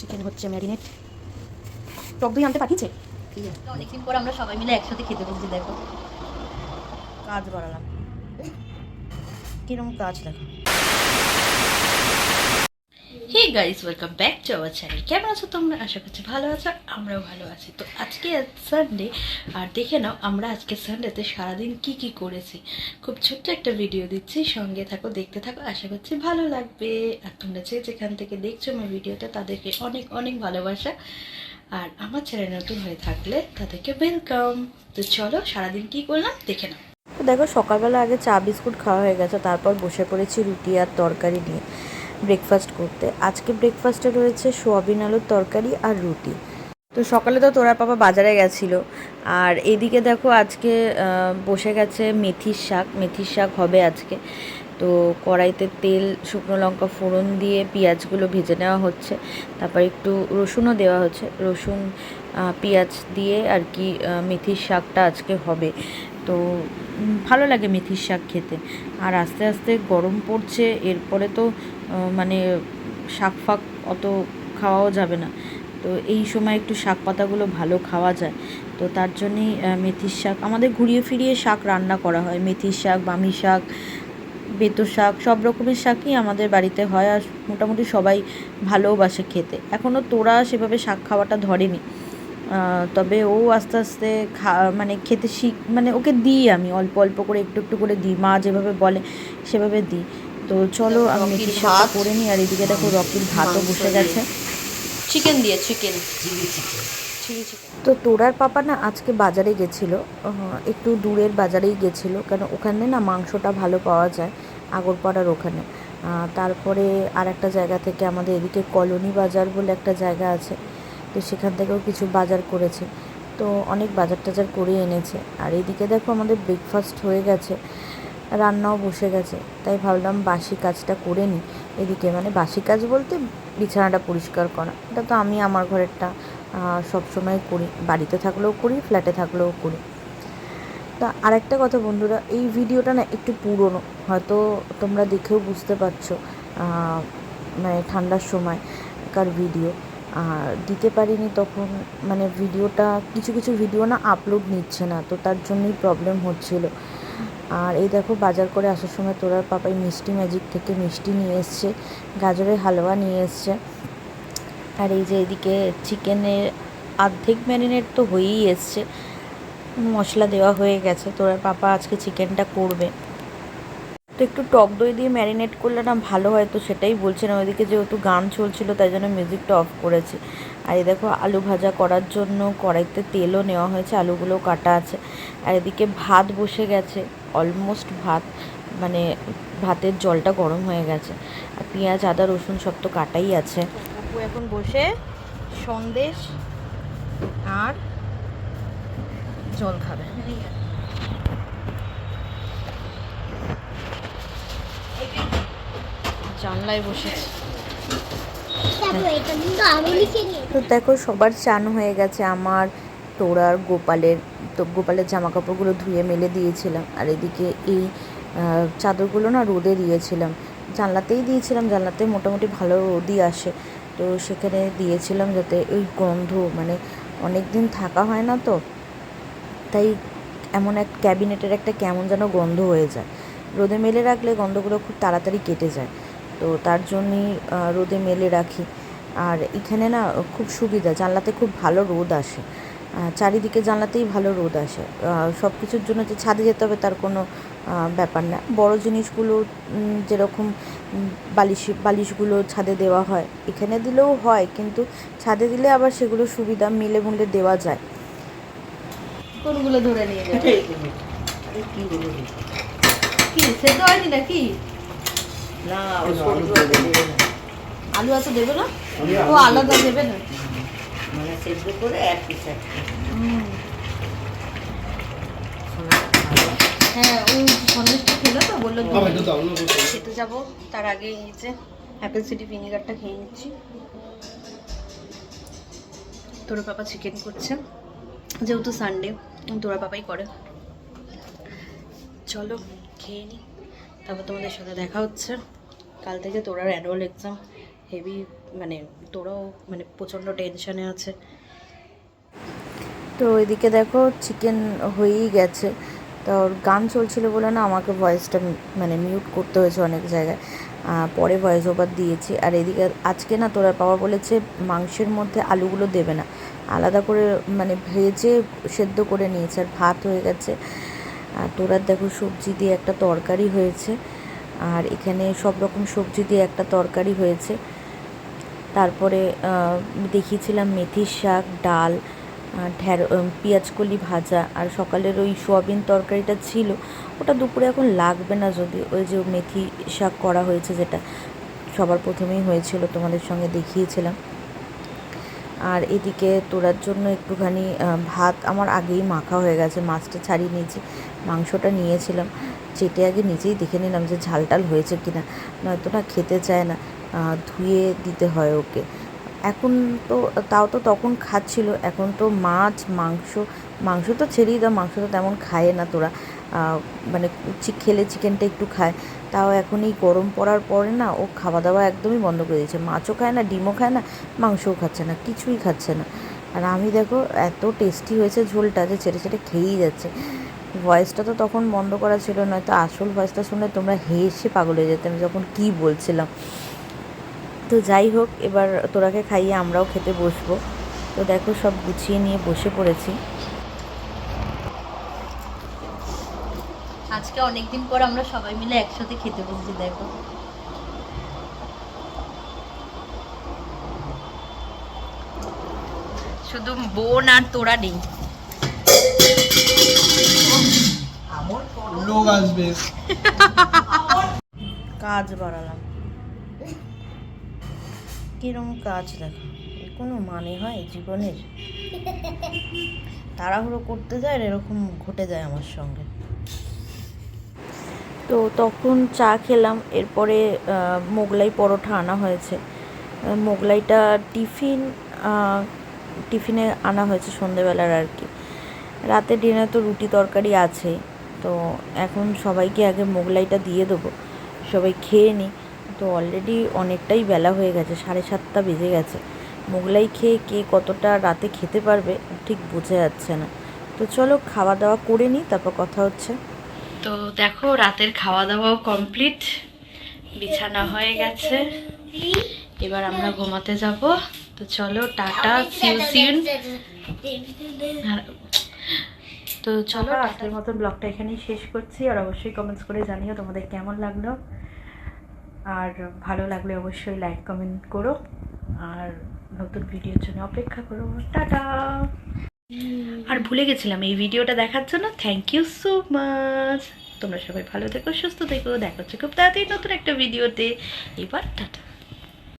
Chicken হচ্ছে marinate টক দই আনতে পাঠিয়েছে? ঠিক আছে। অনেকদিন পর আমরা সবাই মিলে একসাথে খেতে বসছি দেখো। কাজ বাড়ালাম। কীরকম কাজ দেখো। Hey guys welcome back to our channel কেমন আছো তোমরা? আশা করছি ভালো আছো, আমরাও ভালো আছি। তো আজকে সানডে আর দেখে নাও, আমরা আজকে সানডেতে সারাদিন কি কি করেছি। খুব ছোট্ট একটা ভিডিও দিচ্ছি, সঙ্গে থাকো, দেখতে থাকো, আশা করছি ভালো লাগবে। আর তোমরা যে যেখান থেকে দেখছ আমার ভিডিওটা তাদেরকে অনেক অনেক ভালোবাসা। আর আমার চ্যানেল নতুন হয়ে থাকলে তাদেরকে ওয়েলকাম তো চলো, সারাদিন কি করলাম? দেখে নাও। দেখো, সকালবেলা আগে চা, বিস্কুট খাওয়া হয়ে গেছে, তারপর বসে পড়েছি রুটি আর তরকারি নিয়ে। ব্রেকফাস্ট করতে। আজকে ব্রেকফাস্টে রয়েছে সোয়াবিন আলুর তরকারি আর রুটি। তো সকালে তো তোরা পাপা বাজারে গেছিল। আর এদিকে দেখো আজকে বসে গেছে মেথির শাক। মেথির শাক হবে আজকে। তো কড়াইতে তেল, শুকনো লঙ্কা ফোড়ন দিয়ে পেঁয়াজগুলো ভেজে নেওয়া হচ্ছে। তারপর একটু রসুনও দেওয়া হচ্ছে। রসুন পেঁয়াজ দিয়ে আর কি মেথির শাকটা আজকে হবে। তো ভালো লাগে মেথির শাক খেতে। আর আস্তে আস্তে গরম পড়ছে। এরপরে তো মানে শাক ফাক অত খাওয়াও যাবে না। তো এই সময় একটু শাক পাতাগুলো ভালো খাওয়া যায়। তো তার জন্যেই মেথির শাক, আমাদের ঘুরিয়ে ফিরিয়ে শাক রান্না করা হয়। মেথির শাক, বামি শাক, বেতো শাক, সব রকমের শাকই আমাদের বাড়িতে হয় আর মোটামুটি সবাই ভালোবাসে খেতে। এখনও তোরা সেভাবে শাক খাওয়াটা ধরেনি। তবে ও আস্তে আস্তে খা মানে খেতে শিখ মানে ওকে দিই আমি। অল্প অল্প করে, একটু একটু করে দিই। মা যেভাবে বলে সেভাবে দিই। তো চলো আমি মেথির শাকটা করে নিই আর এদিকে দেখো রকির ভাতও বসে গেছে। চিকেন দিয়ে চিকেন তো তোরার পাপা না আজকে বাজারে গেছিল একটু দূরের বাজারেই গেছিল কারণ ওখানে না মাংসটা ভালো পাওয়া যায় আগরপাড়ার ওখানে। তারপরে আর একটা জায়গা থেকে আমাদের এদিকে কলোনি বাজার বলে একটা জায়গা আছে তো সেখান থেকেও কিছু বাজার করেছে। তো অনেক বাজার টাজার করে এনেছে। আর এদিকে দেখো আমাদের ব্রেকফাস্ট হয়ে গেছে। রান্নাও বসে গেছে। তাই ভাবলাম বাসি কাজটা করে নিই এদিকে মানে বাসি কাজ বলতে বিছানাটা পরিষ্কার করা। এটা তো আমি আমার ঘরেরটা সব সময় করি। বাড়িতে থাকলেও করি, ফ্ল্যাটে থাকলেও করি। তা আরেকটা কথা বন্ধুরা, এই ভিডিওটা না একটু পুরনো। হয়তো তোমরা দেখেও বুঝতে পারছ মানে ঠান্ডার সময়কার ভিডিও। আর দিতে পারিনি তখন মানে ভিডিওটা, কিছু কিছু ভিডিও না আপলোড নিচ্ছে না। তো তার জন্যই প্রবলেম হচ্ছিল। আর এই দেখো বাজার করে আসার সময় তোরার পাপাই মিষ্টি ম্যাজিক থেকে মিষ্টি নিয়ে এসছে, গাজরের হালুয়া নিয়ে এসছে। আর এই যে এদিকে চিকেনের অর্ধেক ম্যারিনেট তো হয়েই এসছে। মশলা দেওয়া হয়ে গেছে, তোর পাপা আজকে চিকেনটা করবে। তো একটু টক দই দিয়ে ম্যারিনেট করলে না ভালো হয়, তো সেটাই বলছিলাম ওইদিকে যেহেতু গান চলছিল, তাই জন্য মিউজিকটা অফ করেছি। আর এই দেখো আলু ভাজা করার জন্য কড়াইতে তেলও নেওয়া হয়েছে আলুগুলো কাটা আছে। আর এদিকে ভাত বসে গেছে। অলমোস্ট ভাত মানে ভাতের জলটা গরম হয়ে গেছে। আর পেঁয়াজ আদা রসুন সব তো কাটাই আছে। আপু এখন বসে সন্দেশ আর জল খাবে। জানলায় বসেছি। তো দেখো সবার চান হয়ে গেছে আমার। তোরার গোপালের, তো গোপালের জামা কাপড়গুলো ধুয়ে মেলে দিয়েছিলাম। আর এদিকে এই চাদরগুলো না রোদে দিয়েছিলাম। জানলাতেই দিয়েছিলাম, জানলাতে মোটামুটি ভালো রোদই আসে। তো সেখানে দিয়েছিলাম যাতে ওই গন্ধ মানে অনেক দিন থাকা হয় না তো, তাই এমন এক ক্যাবিনেটের একটা কেমন যেন গন্ধ হয়ে যায়। রোদে মেলে রাখলে গন্ধগুলো খুব তাড়াতাড়ি কেটে যায়। তো তার জন্যই রোদে মেলে রাখি। আর এখানে না খুব সুবিধা, জানলাতে খুব ভালো রোদ আসে। চারিদিকে জানলাতেই ভালো রোদ আসে। সব কিছুর জন্য যে ছাদে যেতে হবে তার কোনো ব্যাপার না। বড় জিনিসগুলো যেরকম বালিশ বালিশগুলো ছাদে দেওয়া হয় এখানে দিলেও হয় কিন্তু ছাদে দিলে আবার সেগুলো সুবিধা মিলে মুলে দেওয়া যায়। কোনগুলো ধরে নিয়ে যাবে? কি সেদ্ধ হয়নি নাকি? না আলু আছে দেবে। না? ও আলাদা দেবে না? সেদ্ধ করে এক পিস। হ্যাঁ ওই সন্দেশটা খেলো তো বলল বাবা। খেতে যাব তার আগে এই যে অ্যাপেল সিটি ভিনিগারটা খেয়ে নিচ্ছি। তোরা পাপা চিকেন করছে যেহেতু সানডে তোরা পাপাই করে। চলো খেয়ে নি। তারপর তোমাদের সাথে দেখা হচ্ছে। কাল থেকে তোরার অ্যানুয়াল এক্সাম হেভি মানে তোরাও মানে প্রচণ্ড টেনশনে আছে। তো এদিকে দেখো চিকেন হয়েই গেছে। তো গান চলছিল বলে না আমাকে ভয়েসটা মানে মিউট করতে হয়েছে অনেক জায়গায়। পরে ভয়েস ওভার দিয়েছি। আর এদিকে আজকে না তোরা বাবা বলেছে মাংসের মধ্যে আলুগুলো দেবে না। আলাদা করে মানে ভেজে সেদ্ধ করে নিয়েছে। আর ভাত হয়ে গেছে। আর তোরার দেখো সবজি দিয়ে একটা তরকারি হয়েছে। আর এখানে সব রকম সবজি দিয়ে একটা তরকারি হয়েছে। তারপরে দেখিয়েছিলাম মেথির শাক, ডাল ঢ্যাঁড় পেঁয়াজকলি ভাজা, আর সকালের ওই সোয়াবিন তরকারিটা ছিল, ওটা দুপুরে এখন লাগবে না যদি ওই যে মেথি শাক করা হয়েছে যেটা সবার প্রথমেই হয়েছিল, তোমাদের সঙ্গে দেখিয়েছিলাম। আর এদিকে তোরার জন্য একটুখানি ভাত আমার আগেই মাখা হয়ে গেছে, মাছটা ছাড়িয়ে নিয়েছি, মাংসটা নিয়েছিলাম, চেটে আগে নিজেই দেখে নিলাম যে ঝাল টাল হয়েছে কিনা, নয়তো না খেতে চায় না। ধুয়ে দিতে হয় ওকে। এখন তো, তাও তো তখন খাচ্ছিল, এখন তো মাছ, মাংস মাংস তো ছেড়েই দাও, মাংস তো তেমন খায় না তোরা। মানে খেলে চিকেনটা একটু খায়। তাও এখন এই গরম পড়ার পরে না, ও খাওয়া দাওয়া একদমই বন্ধ করে দিয়েছে। মাছও খায় না, ডিমও খায় না, মাংসও খাচ্ছে না, কিছুই খাচ্ছে না। আর আমি দেখো, এত টেস্টি হয়েছে ঝোলটা যে ছেড়ে ছেড়ে খেয়েই যাচ্ছে। ভয়েসটা তো তখন বন্ধ করা ছিল, নয়তো আসল ভয়েসটা শুনে তোমরা হেসে পাগল হয়ে যেতে। আমি যখন কী বলছিলাম? তো যাই হোক এবার তোরাকে খাইয়ে আমরাও খেতে বসবো। তো দেখো সব গুছিয়ে নিয়ে বসে পড়েছি। আজকে অনেকদিন পর আমরা সবাই মিলে একসাথে খেতে বসছি দেখো। শুধু বোন আর তোরা নেই। লোক আসবে। কাজ বাড়ালাম। কিরম কাজ দেখো? কোনো মানে হয় জীবনের? তাড়াহুড়ো করতে যায় এরকম ঘটে যায় আমার সঙ্গে। তো তখন চা খেলাম, এরপরে মোগলাই পরোটা আনা হয়েছে। মোগলাইটা টিফিন টিফিনে আনা হয়েছে সন্ধেবেলার আর কি। রাতে ডিনার তো রুটি তরকারি আছে, তো এখন সবাইকে আগে মোগলাইটা দিয়ে দেবো। সবাই খেয়ে নিই তো অলরেডি অনেকটাই বেলা হয়ে গেছে সাড়ে সাতটা বেজে গেছে। মোগলাই খেয়ে কে কতটা রাতে খেতে পারবে ঠিক বোঝা যাচ্ছে না। তো চলো খাওয়া দাওয়া করে নিই তারপর কথা হচ্ছে। তো দেখো রাতের খাওয়া দাওয়াও কমপ্লিট বিছানা হয়ে গেছে। এবার আমরা ঘুমাতে যাব। তো চলো টাটা সিউ সিউন তো চলো আজকের মতো ব্লগটা এখানেই শেষ করছি আর অবশ্যই কমেন্টস করে জানিও তোমাদের কেমন লাগল। আর ভালো লাগলে অবশ্যই লাইক কমেন্ট করো। আর নতুন ভিডিওর জন্য অপেক্ষা করো। টাটা! আর ভুলে গেছিলাম, এই ভিডিওটা দেখার জন্য থ্যাংক ইউ সো মাচ তোমরা সবাই ভালো থেকো, সুস্থ থেকো। দেখা হচ্ছে খুব তাড়াতাড়ি নতুন একটা ভিডিওতে এবার টাটা।